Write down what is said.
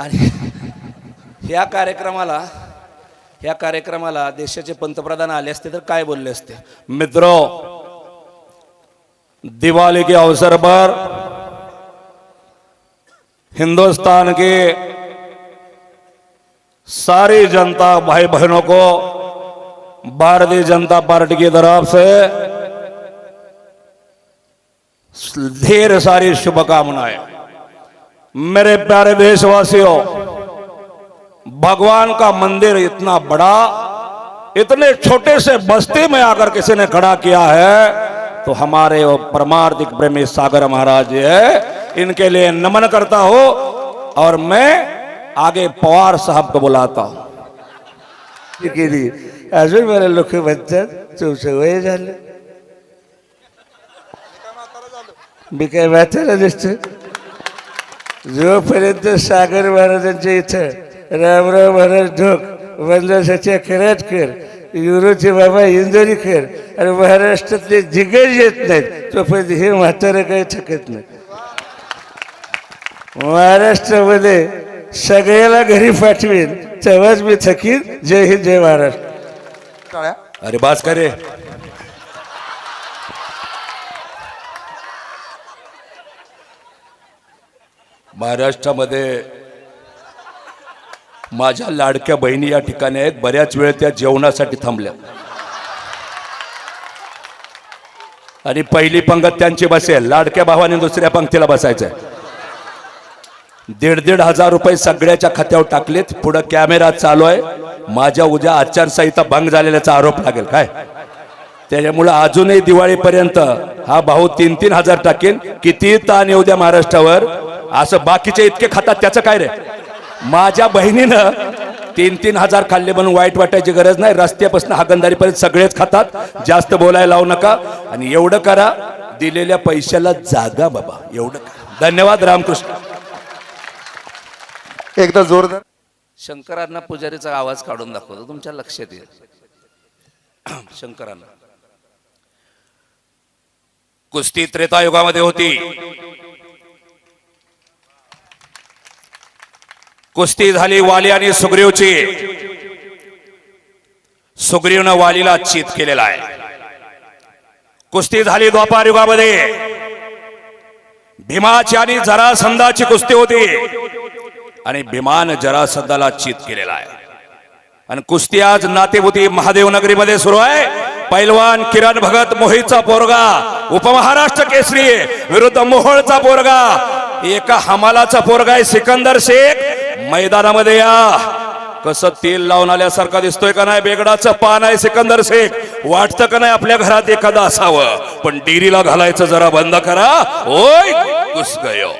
आणि ह्या कार्यक्रमाला ह्या कार्यक्रमाला देशाचे पंतप्रधान आले असते तर काय बोलले असते? मित्र दिवाली के अवसर पर हिंदुस्तान के सारी जनता भाई बहनों को भारतीय जनता पार्टी की तरफ से ढेर सारी शुभकामनाएं। मेरे प्यारे देशवासियों, भगवान का मंदिर इतना बड़ा, इतने छोटे से बस्ती में आकर किसी ने खड़ा किया है तो हमारे वो परमार्थिक प्रेमी सागर महाराज है, इनके लिए नमन करता हो और मैं आगे पवार साहब को बुलाता हूँ। अजून मला लोक म्हणतात तुमचं वय झालं मी काय म्हातारा दिसतो जोपर्यंत सागर महाराजांच्या इथं रामराव महाराज ढोक वनदासाच्या कर युरोचे बाबा इंदोरीकर आणि महाराष्ट्रातले दिग्गज येत नाहीत तोपर्यंत हे म्हातारं काही थकत नाही. महाराष्ट्रामध्ये सगळ्याला घरी पाठवेन तेव्हाच मी थकीन. जय हिंद जय महाराष्ट्र. अरे बास करे महाराष्ट्रामध्ये माझ्या लाडक्या बहिणी या ठिकाणी आहेत. बऱ्याच वेळ त्या जेवणासाठी थांबल्या. आणि पहिली पंगत त्यांची बसेल. लाडक्या भावाने दुसऱ्या पंक्तीला बसायचं दीड दीड हजार रुपये सगळ्याच्या खात्यावर टाकलेत. पुढं कॅमेरा चालू आहे. माझ्या उद्या आचारसंहिता भंग झालेल्याचा आरोप लागेल. काय? त्याच्यामुळं अजूनही दिवाळीपर्यंत हा भाऊ तीन तीन हजार टाकेन. किती ताण येऊ द्या महाराष्ट्रावर. असं बाकीचे इतके खातात त्याचं काय रे? माझ्या बहिणीनं तीन तीन हजार खाल्ले म्हणून वाईट वाटायची गरज नाही. रस्त्यापासून हागंदारीपर्यंत सगळेच खातात. जास्त बोलायला लावू नका. आणि एवढं करा दिलेल्या पैशाला जागा बाबा. एवढं करा. धन्यवाद रामकृष्ण. एकदा जोरदार. शंकरांना पुजारीचा आवाज काढून दाखवतो. तुमच्या लक्षात येईल. शंकरांना. कुस्ती त्रेतायुगामध्ये होती. कुस्ती झाली वाली आणि सुग्रीवची. सुग्रीवनं वालीला चित केलेला आहे. कुस्ती झाली द्वापार युगामध्ये. भीमाची आणि जरासंधाची कुस्ती होती. आणि भीमान जरासंधाला चित केलेला आहे. आणि कुस्ती आज नातेभूती महादेव नगरीमध्ये सुरू आहे. पैलवान किरण भगत मोहितचा पोरगा उपमहाराष्ट्र केसरी विरुद्ध मोहोळचा पोरगा एका हमालाचा पोरगा आहे सिकंदर शेख. मैदानामध्ये या. कसं तेल लावून आल्यासारखा दिसतोय का नाही? बेगडाचं पान आहे सिकंदर शेख. वाटतं का नाही आपल्या घरात एखादं असावं? पण डेरीला घालायचं जरा बंद करा. ओय घुस गयो